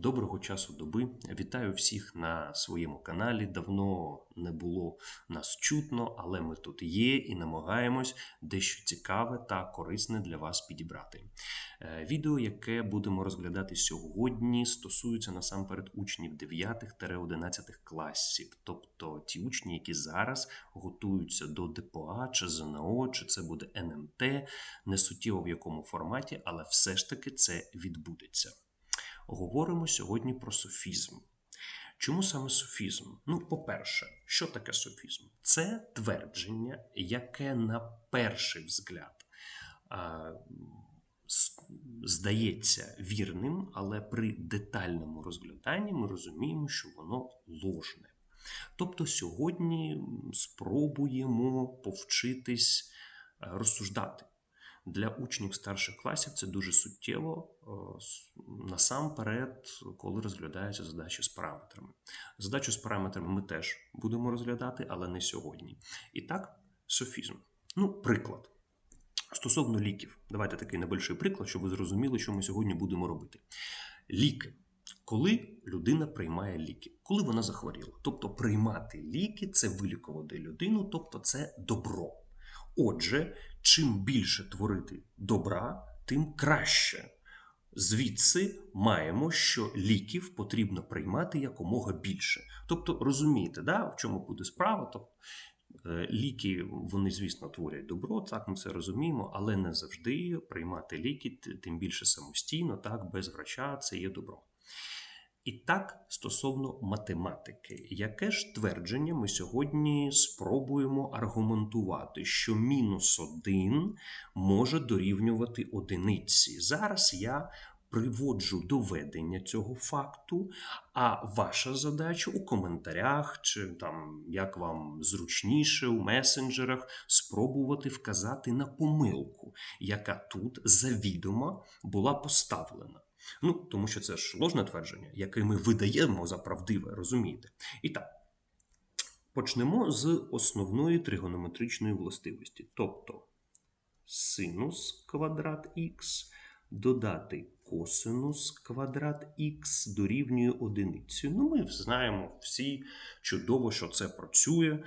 Доброго часу доби. Вітаю всіх на своєму каналі. Давно не було нас чутно, але ми тут є і намагаємось дещо цікаве та корисне для вас підібрати. Е, Відео, яке будемо розглядати сьогодні, стосується насамперед учнів 9-11 класів, тобто ті учні, які зараз готуються до ДПА чи ЗНО, чи це буде НМТ, не суттєво в якому форматі, але все ж таки це відбудеться. Говоримо сьогодні про софізм. Чому саме софізм? Ну, по-перше, що таке софізм? Це твердження, яке на перший взгляд здається вірним, але при детальному розгляданні ми розуміємо, що воно ложне. Тобто сьогодні спробуємо повчитись е, розсуждати. Для учнів старших класів це дуже суттєво е, насамперед, коли розглядаються задачі з параметрами. Задачу з параметрами ми теж будемо розглядати, але не сьогодні. І так, софізм. Ну, приклад. Стосовно ліків, давайте такий небольший приклад, щоб ви зрозуміли, що ми сьогодні будемо робити. Ліки. Коли людина приймає ліки, коли вона захворіла. Тобто приймати ліки це вилікувати людину, тобто це добро. Отже, чим більше творити добра, тим краще. Звідси маємо, що ліків потрібно приймати якомога більше. Тобто, розумієте, да, в чому буде справа? Тобто, е, ліки, вони, звісно, творять добро, так ми це розуміємо, але не завжди приймати ліки, тим більше самостійно, так, без врача, це є добро. І так, стосовно математики, яке ж твердження ми сьогодні спробуємо аргументувати, що мінус один може дорівнювати одиниці. Зараз я приводжу доведення цього факту, а ваша задача у коментарях чи там як вам зручніше у месенджерах спробувати вказати на помилку, яка тут завідомо була поставлена. Ну, тому що це ж ложне твердження, яке ми видаємо за правдиве, розумієте? І так, почнемо з основної тригонометричної властивості, тобто синус квадрат х додати косинус квадрат х дорівнює одиницю. Ну, ми знаємо всі чудово, що це працює,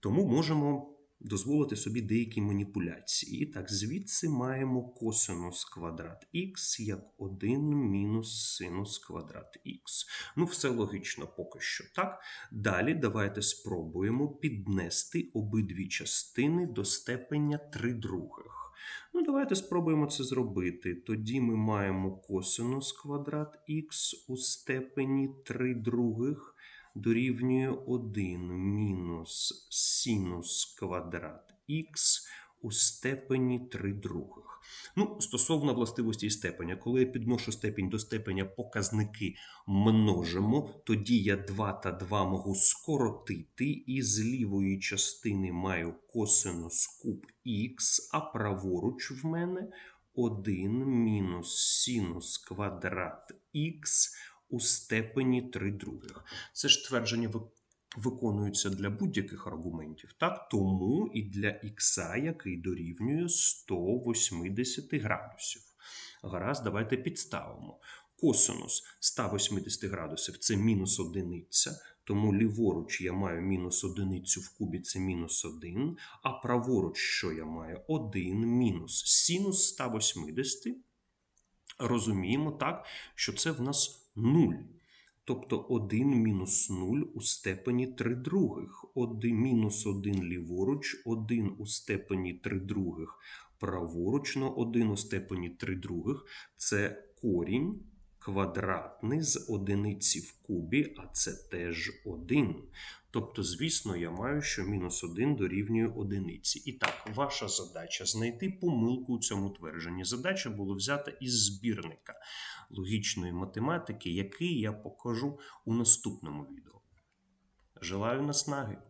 тому можемо дозволити собі деякі маніпуляції. І так, звідси маємо косинус квадрат х як 1 мінус синус квадрат х. Ну, все логічно поки що так. Далі давайте спробуємо піднести обидві частини до степеня 3 других. Ну, давайте спробуємо це зробити. Тоді ми маємо косинус квадрат х у степені 3 других дорівнює 1 мінус синус квадрат х у степені 3 других. Ну, стосовно властивості степеня, коли я підношу степінь до степеня показники множимо, тоді я 2 та 2 можу скоротити, і з лівої частини маю косинус куб х, а праворуч в мене 1 мінус синус квадрат х у степені 3 других. Це ж твердження виконується для будь-яких аргументів, так? Тому і для х, який дорівнює 180 градусів. Гаразд, давайте підставимо. Косинус 180 градусів це мінус одиниця, тому ліворуч я маю мінус одиницю в кубі це мінус 1, а праворуч що я маю? 1 мінус синус 180 розуміємо так, що це в нас 0. Тобто 1 мінус 0 у степені 3 других. 1 мінус 1 ліворуч, 1 у степені 3 других праворуч, но 1 у степені 3 других. Це корінь квадратний з одиниці в кубі, а це теж 1. Тобто, звісно, я маю, що мінус 1 дорівнює одиниці. І так, ваша задача знайти помилку у цьому твердженні. Задача була взята із збірника логічної математики, який я покажу у наступному відео. Желаю наснаги!